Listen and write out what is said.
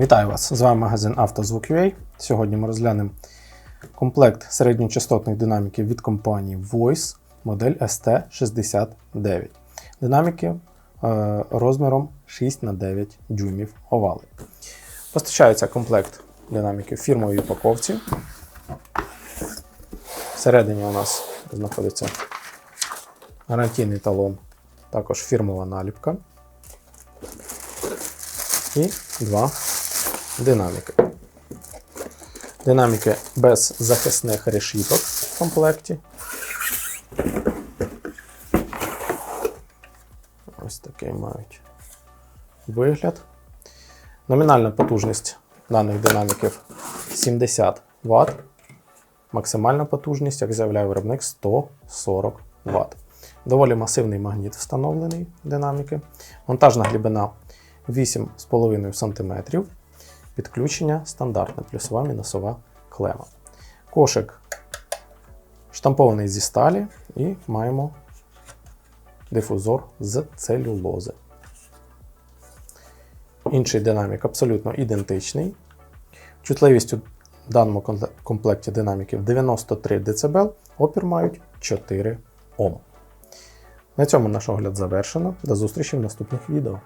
Вітаю вас! З вами магазин «Автозвук.UA». Сьогодні ми розглянемо комплект середньочастотних динаміків від компанії Voice модель ST69. Динаміки е, розміром 6 на 9 дюймів овали. Постачається комплект динаміків фірмовій упаковці. Всередині у нас знаходиться гарантійний талон, також фірмова наліпка і два динаміки. Динаміки без захисних решіток в комплекті. Ось такий мають вигляд. Номінальна потужність даних динаміків 70 Вт. Максимальна потужність, як заявляє виробник, 140 Вт. Доволі масивний магніт встановлений динаміки. Монтажна глибина 8,5 см. Підключення стандартне, плюсова мінусова клема. Кошик штампований зі сталі і маємо дифузор з целюлози. Інший динамік абсолютно ідентичний. Чутливість у даному комплекті динаміків 93 дБ, опір мають 4 Ом. На цьому наш огляд завершено. До зустрічі в наступних відео.